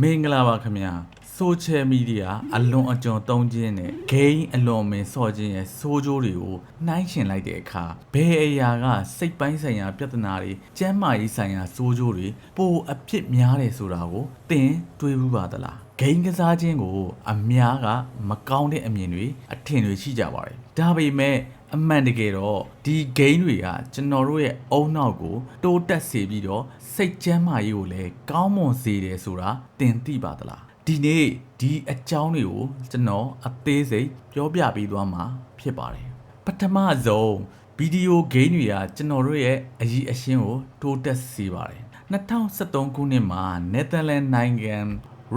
မင်္ဂလာပါခင်ဗျာဆိုရှယ်မီဒီယာအလွန်အကျွံသုံးခြင်းနဲ့ game အလွန်အမင်းဆော့ခြင်းရဲ့ဆိုးကျိုးတွေကိုနှိုင်းယှဉ်လိုက်တဲ့အခါဘယ်အရာကစိတ်ပိုင်းဆိုင်ရာပြဿနာတွေကျန်းမာရေးဆိုင်ရာဆိုးကျိုးတွေပိုအဖြစ်များတယ်ဆိုတာကိုသင်တွေးဘူးပါသလားဂိမ်းကစားခြင်းကို အများကမကောင်းတဲ့အမြင်တွေအထင်တွေရှိကြပါတယ်။ဒါပေမဲ့အမှန်တကယ်တော့ဒီဂိမ်းတွေကကျွန်တော်တို့ရဲ့အုံနောက်ကို တိုးတက်စေပြီးတော့စိတ်ကျန်းမာရေးကိုလည်းကောင်းမွန်စေတယ်ဆိုတာသင်သိပါသလား။ဒီနေ့ဒီအကြောင်းတွေကိုကျွန်တော်အသေးစိတ်ပြောပြပေးသွားမှာဖြစ်ပါတယ်။ပထမဆုံးဗီဒီယိုဂိမ်းတွေကကျွန်တော်တို့ရဲ့အကြီးအရှင်းကို တိုးတက်စေပါတယ်။2013ခုနှစ်မှာ Netherlands နိုင်ငံ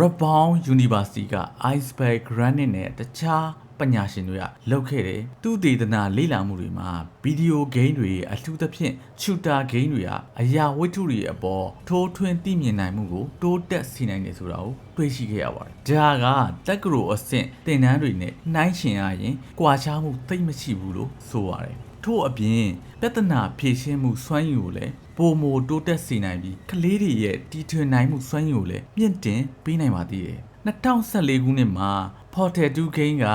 Rebound University က Iceberg Granite နဲ့တခြားပညာရှင်တွေကလုပ်ခဲ့တဲ့သူတေသနာလေ့လာမှုတွေမှာဗီဒီယိုဂိမ်းတွေအထူးသဖြင့် shooter ဂိမ်းတွေကအရာဝတ္ထုတွေအပေါ်ထိုးထွင်းသိမြင်နိုင်မှုကိုတိုးတက်စေနိုင်တယ်ဆိုတာကိုတွေ့ရှိခဲ့ရပါတယ်။ဒါကတက္ကသိုလ်အဆင့်သင်တန်းတွေနဲ့နှိုင်းယှဉ်ရရင်ကွာခြားမှုသိပ်မရှိဘူးလို့ဆိုပါတယ်။ထို့အပြင်ပြဿနာဖြေရှင်းမှုစွမ်းရည်ကိုလည်း ပုံမတိုးတက်စေနိုင်ပြီးကလေးတွေရဲ့တီထွင်နိုင်မှုစွမ်းရည်ကိုလည်းမြင့်တင်ပေးနိုင်ပါသေးတယ်2014ခုနှစ်မှာ Portal 2 Game က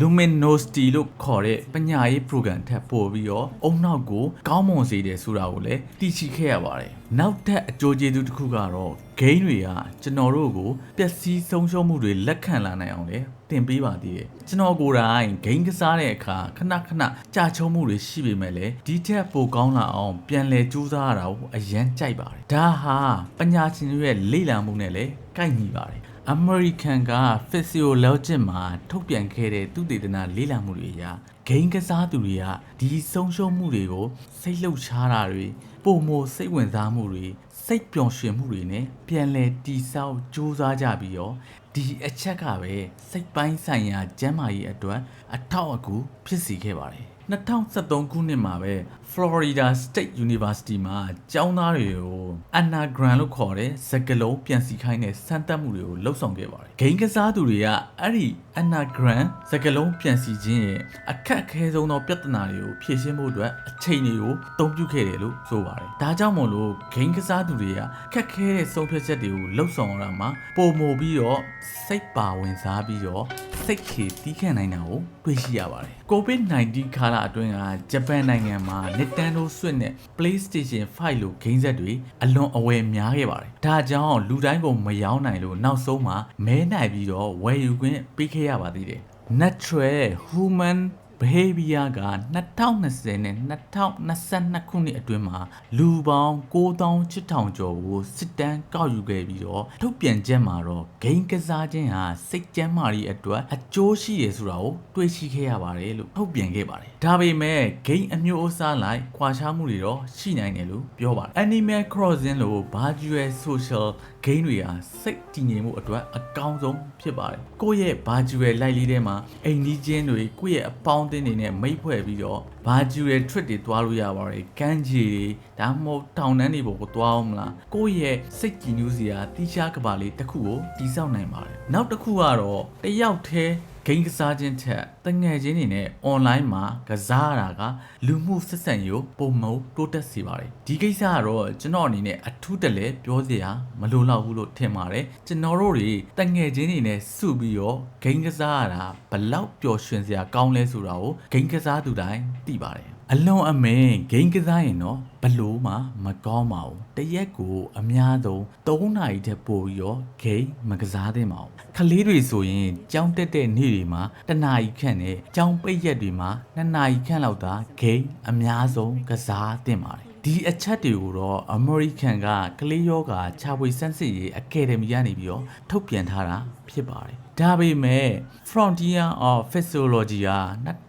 Luminosity လို့ခေါ်တဲ့ပညာရေး program ထပ်ပို့ပြီးတော့အုံနောက်ကိုကောင်းမွန်စေတယ်ဆိုတာကိုလည်းသိရှိခဲ့ရပါတယ်။နောက်ထပ်အကျိုးကျေးဇူးတစ်ခုကတော့ game တွေကကျွန်တော်တို့ကိုပျက်စီးဆုံးရှုံးမှုတွေလက်ခံလာနိုင်အောင်လည်းတင်ပေးပါသေးတယ်။ကျွန်တော်ကိုယ်တိုင် game ကစားတဲ့အခါခဏခဏကြာချုံမှုတွေရှိပေမဲ့လည်းဒီထက်ပိုကောင်းလာအောင်ပြန်လည်ကြိုးစားရတာကိုအရန်ကြိုက်ပါတယ်။ဒါဟာပညာရှင်တွေရဲ့လေ့လာမှုနဲ့လည်းကိုက်ညီပါတယ်။ American က Physiologic မှာထုတ်ပြန်ခဲ့တဲ့သူတေသနာလေးလာမှုတွေအရဂိမ်းကစားသူတွေကဒီဆုံးရှုံးမှုတွေကို စိတ်လှုပ်ရှားတာတွေပုံမစိတ်ဝင်စားမှုတွေစိတ်ပျော်ရွှင်မှုတွေနဲ့ပြန်လဲတီဆောက်စူးစမ်းကြပြီးတော့ဒီအချက်ကပဲစိတ်ပိုင်းဆိုင်ရာကျန်းမာရေးအတွက်အထောက်အကူဖြစ်စေခဲ့ပါတယ် 2013ခုနှစ်မှာပဲ Florida State University မှာကျောင်းသားတွေကို anagram လို့ခေါ်တဲ့စကားလုံးပြန်စီခိုင်းတဲ့စမ်းသပ်မှုတွေကိုလှုပ်ဆောင်ခဲ့ပါတယ်။ဂိမ်းကစားသူတွေကအဲ့ဒီ anagram စကားလုံးပြန်စီခြင်းရဲ့အခက်အခဲဆုံးသောပြဿနာတွေကိုဖြေရှင်းဖို့အတွက်အချိန်တွေကိုအသုံးပြုခဲ့တယ်လို့ဆိုပါတယ်။ဒါကြောင့်မို့လို့ဂိမ်းကစားသူတွေကခက်ခဲတဲ့ဆုံးဖြတ်ချက်တွေကိုလှုပ်ဆောင်ရတာမှာပုံမပြီးတော့စိတ်ပါဝင်စားပြီးတော့ စိတ်ခေတီးခံနိုင်တာကိုတွေ့ရှိရပါတယ်။ COVID-19 ခါလာအတွင်းကဂျပန်နိုင်ငံမှာ Nintendo Switch နဲ့ PlayStation 5လို့ဂိမ်းဆက်တွေအလွန်အဝယ်များခဲ့ပါတယ်။ဒါကြောင့်လူတိုင်းကိုမရောနိုင်လို့နောက်ဆုံးမှာမဲနိုင်ပြီးတော့ဝယ်ယူခွင့်ပေးခဲ့ရပါသေးတယ်။ Natural Human behavior က2020နဲ့2022ခုနှစ်အတွင်းမှာလူပေါင်း9800ကျော်ကိုစစ်တမ်းကောက်ယူခဲ့ပြီးတော့ထုတ်ပြန်ချက်မှာတော့ဂိမ်းကစားခြင်းဟာစိတ်ကျန်းမာရေးအတွက်အကျိုးရှိတယ်ဆိုတာကိုတွေ့ရှိခဲ့ရပါတယ်လို့ထုတ်ပြန်ခဲ့ပါတယ်။ဒါပေမဲ့ဂိမ်းအမျိုးအစားလိုက်ခွာခြားမှုတွေတော့ရှိနိုင်တယ်လို့ပြောပါတယ်။ Animal Crossing လို့ virtual social game တွေဟာစိတ်တည်ငြိမ်မှုအတွက်အကောင်းဆုံးဖြစ်ပါတယ်။ကိုယ့်ရဲ့ virtual life လေးထဲမှာအိမ်ကြီးချင်းတွေကိုယ့်ရဲ့အပေါင်းအသင်းတွေနဲ့မိတ်ဖွဲ့ပြီးတော့ virtual trip တွေတွားလို့ရပါတယ်။ကမ်းခြေတွေဒါမှမဟုတ်တောင်တန်းတွေပေါ်ကိုတွားအောင်မလား။ကိုယ့်ရဲ့စိတ်ကြည်နူးစရာတီရှားကဘာလေးတစ်ခုကိုတည်ဆောက်နိုင်ပါတယ်။နောက်တစ်ခုကတော့တယောက်တည်း ဂိမ်းကစားခြင်းထက်တငယ်ချင်းတွေနဲ့ online မှာကစားရတာကလူမှုဆက်ဆံရေးကိုပုံမတိုးတက်စေပါတယ်ဒီကိစ္စကတော့ကျွန်တော်အနေနဲ့အထူးတလဲပြောစရာမလိုတော့ဘူးလို့ထင်ပါတယ်ကျွန်တော်တို့တွေတငယ်ချင်းတွေနဲ့စုပြီးတော့ဂိမ်းကစားရတာဘလောက်ပျော်ရွှင်စရာကောင်းလဲဆိုတာကိုဂိမ်းကစားသူတိုင်းသိပါတယ် အလွန်အမင်းဂိမ်းကစားရင်တော့ဘလို့မှမကောင်းပါဘူးတရက်ကိုအများဆုံး3နာရီထက်ပိုပြီးတော့ဂိမ်းမကစားသင့်ပါဘူးခလေးတွေဆိုရင်ကြောင်းတက်တဲ့နေ့တွေမှာတနာရီခန့်နဲ့ကြောင်းပိတ်ရက်တွေမှာ2နာရီခန့်လောက်သာဂိမ်းအများဆုံးကစားသင့်ပါတယ် ဒီအချက်တွေကိုတော့ American ကကလေးယောဂါခြာပွေစမ်းစစ်ရေးအကယ်ဒမီကနေပြီးတော့ထုတ်ပြန်ထားတာဖြစ်ပါတယ်ဒါပေမဲ့ Frontier of Physiology က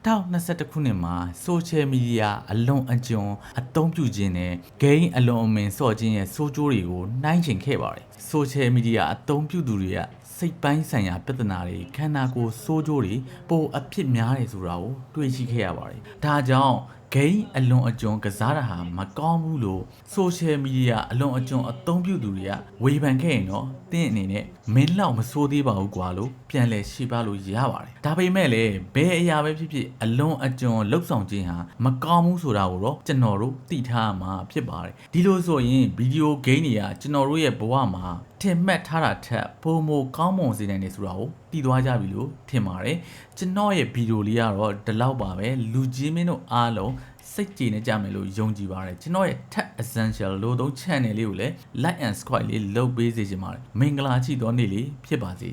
2021ခုနှစ်မှာ social media အလွန်အကျွံအသုံးပြုခြင်းနဲ့ game အလွန်အမင်းဆော့ခြင်းရဲ့ဆိုးကျိုးတွေကိုနှိုင်းချင်ခဲ့ပါတယ် social media အသုံးပြုသူတွေကစိတ်ပိုင်းဆိုင်ရာပြဿနာတွေခန္ဓာကိုယ်ဆိုးကျိုးတွေပိုအဖြစ်များတယ်ဆိုတာကိုတွေ့ရှိခဲ့ရပါတယ်ဒါကြောင့် ဂိမ်းအလွန်အကျွံကစားတာဟာမကောင်းဘူးလို့ social media အလွန်အကျွံအသုံးပြုသူတွေကဝေဖန်ခဲ့ရင်တော့တင်းအနေနဲ့မင်းလောက်မစိုးသေးပါဘူးကွာလို့ပြန်လဲရှေ့ပါလို့ရပါတယ်ဒါပေမဲ့လည်းဘယ်အရာပဲဖြစ်ဖြစ်အလွန်အကျွံလှုပ်ဆောင်ခြင်းဟာမကောင်းဘူးဆိုတာကိုတော့ကျွန်တော်တို့သိထားရမှာဖြစ်ပါတယ်ဒီလိုဆိုရင်ဗီဒီယိုဂိမ်းတွေကကျွန်တော်တို့ရဲ့ဘဝမှာ ထင်မှတ်ထားတာထက်ပုံမကောင်းမွန်စေနိုင်တယ်ဆိုတာကိုတည်သွားကြပြီလို့ထင်ပါတယ်ကျွန်တော်ရဲ့ဗီဒီယိုလေးကတော့ဒီလောက်ပါပဲလူကြီးမင်းတို့အားလုံးစိတ်ကြည်နေကြမယ်လို့ယုံကြည်ပါတယ်ကျွန်တော်ရဲ့ Tech Essential လို့သုံး channel လေးကိုလည်း like and subscribe လေးလုပ်ပေးစေချင်ပါတယ်မင်္ဂလာရှိသောနေ့လေးဖြစ်ပါစေ